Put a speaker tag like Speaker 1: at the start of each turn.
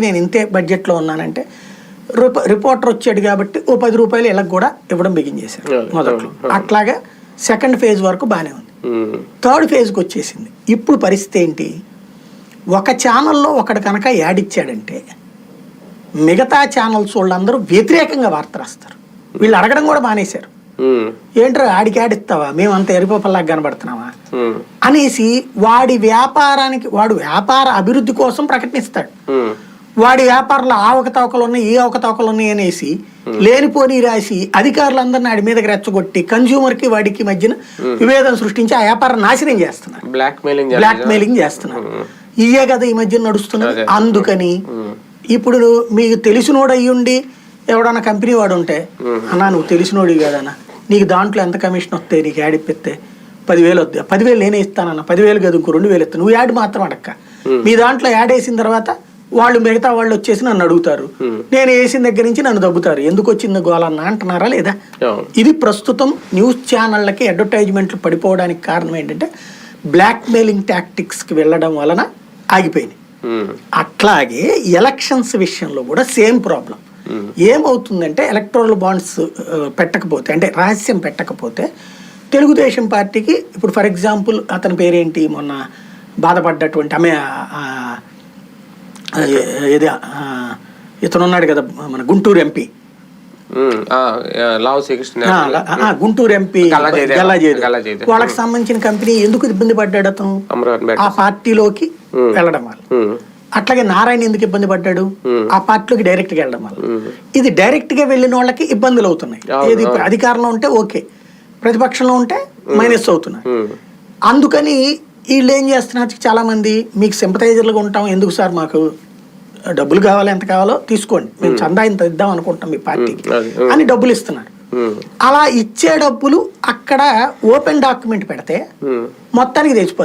Speaker 1: నేను ఇంతే బడ్జెట్లో ఉన్నానంటే రిప- రిపోర్టర్ వచ్చాడు కాబట్టి ఓ పది రూపాయలు ఇళ్ళకి కూడా ఇవ్వడం బిగించేశారు
Speaker 2: అవును,
Speaker 1: మొదట్లో. అట్లాగా సెకండ్ ఫేజ్ వరకు బాగానే ఉంది. థర్డ్ ఫేజ్కి వచ్చేసింది. ఇప్పుడు పరిస్థితి ఏంటి? ఒక ఛానల్లో ఒకడు కనుక యాడ్ ఇచ్చాడంటే మిగతా ఛానల్స్ వాళ్ళందరూ వ్యతిరేకంగా వార్త రాస్తారు. వీళ్ళు అడగడం కూడా మానేశారు.
Speaker 2: ఉమ్,
Speaker 1: ఏంట్రా ఆడికి యాడ్ ఇస్తావా? మేము అంత ఎరిపోపల్లాగా కనబడుతున్నావా అనేసి వాడి వ్యాపారానికి వాడు వ్యాపార అభివృద్ధి కోసం ప్రకటిస్తాడు వాడి వ్యాపారంలో ఆ అవకతవకలు ఉన్నాయి ఈ అవకతవకలు ఉన్నాయి అనేసి లేనిపోని రాసి అధికారులందరిని ఆడి మీదకి రెచ్చగొట్టి కన్జ్యూమర్కి వాడికి మధ్యన విభేదం సృష్టించి ఆ వ్యాపారం నాశనం చేస్తున్నారు.
Speaker 2: బ్లాక్ మెయిలింగ్
Speaker 1: బ్లాక్ మెయిలింగ్ చేస్తున్నారు ఇయే కదా ఈ మధ్య నడుస్తున్నది.
Speaker 2: అదే.
Speaker 1: అందుకని ఇప్పుడు మీకు తెలిసినోడు అయ్యుండి ఎవడన్నా కంపెనీ వాడు ఉంటే అన్నా నువ్వు తెలిసినోడు కదన్నా. నీకు దాంట్లో ఎంత కమిషన్ వస్తాయి? నీకు యాడ్ ఇప్పిస్తే పదివేలు వద్దా? పదివేలు నేనే ఇస్తానన్న. పదివేలు కాదు ఇంకో రెండు వేలు ఇస్తాను నువ్వు యాడ్ మాత్రం అడక్క. మీ దాంట్లో యాడ్ వేసిన తర్వాత వాళ్ళు మిగతా వాళ్ళు వచ్చేసి నన్ను అడుగుతారు. నేను వేసిన దగ్గర నుంచి నన్ను దబ్బుతారు ఎందుకు వచ్చింది గోలన్న అంటున్నారా లేదా? ఇది ప్రస్తుతం న్యూస్ ఛానళ్ళకి అడ్వర్టైజ్మెంట్లు పడిపోవడానికి కారణం ఏంటంటే బ్లాక్ మెయిలింగ్ టాక్టిక్స్కి వెళ్ళడం వలన ఆగిపోయింది.
Speaker 2: ఉమ్,
Speaker 1: అట్లాగే ఎలక్షన్స్ విషయంలో కూడా సేమ్ ప్రాబ్లం. ఏమవుతుందంటే ఎలక్ట్రల్ బాండ్స్ పెట్టకపోతే అంటే రహస్యం పెట్టకపోతే తెలుగుదేశం పార్టీకి ఇప్పుడు ఫర్ ఎగ్జాంపుల్ అతని పేరేంటి మొన్న బాధపడ్డటువంటి ఆమె ఏది ఇతను ఉన్నాడు కదా మన గుంటూరు ఎంపీ. గుంటూరు ఎంపీ. వాళ్ళకి సంబంధించిన కంపెనీ ఎందుకు ఇబ్బంది పడ్డాడు అతను? ఆ పార్టీలోకి వెళ్ళడం వల్ల. అట్లాగే నారాయణ ఎందుకు ఇబ్బంది పడ్డాడు? ఆ పార్టీలోకి డైరెక్ట్గా వెళ్ళడం వల్ల. ఇది డైరెక్ట్గా వెళ్ళిన వాళ్ళకి ఇబ్బందులు అవుతున్నాయి. ఏది అధికారంలో ఉంటే ఓకే. ప్రతిపక్షంలో ఉంటే మైనస్ అవుతున్నాయి. అందుకని వీళ్ళు ఏం చేస్తున్నారు చాలా మంది మీకు సింపతైజర్లుగా ఉంటాం. ఎందుకు సార్? మాకు డబ్బులు కావాలి ఎంత కావాలో తీసుకోండి. మేము చందా ఇంత ఇద్దాం అనుకుంటాం మీ పార్టీకి. అని డబ్బులు ఇస్తున్నారు. అలా ఇచ్చే డబ్బులు అక్కడ ఓపెన్ డాక్యుమెంట్ పెడితే. మొత్తానికి తెచ్చిపోతుంది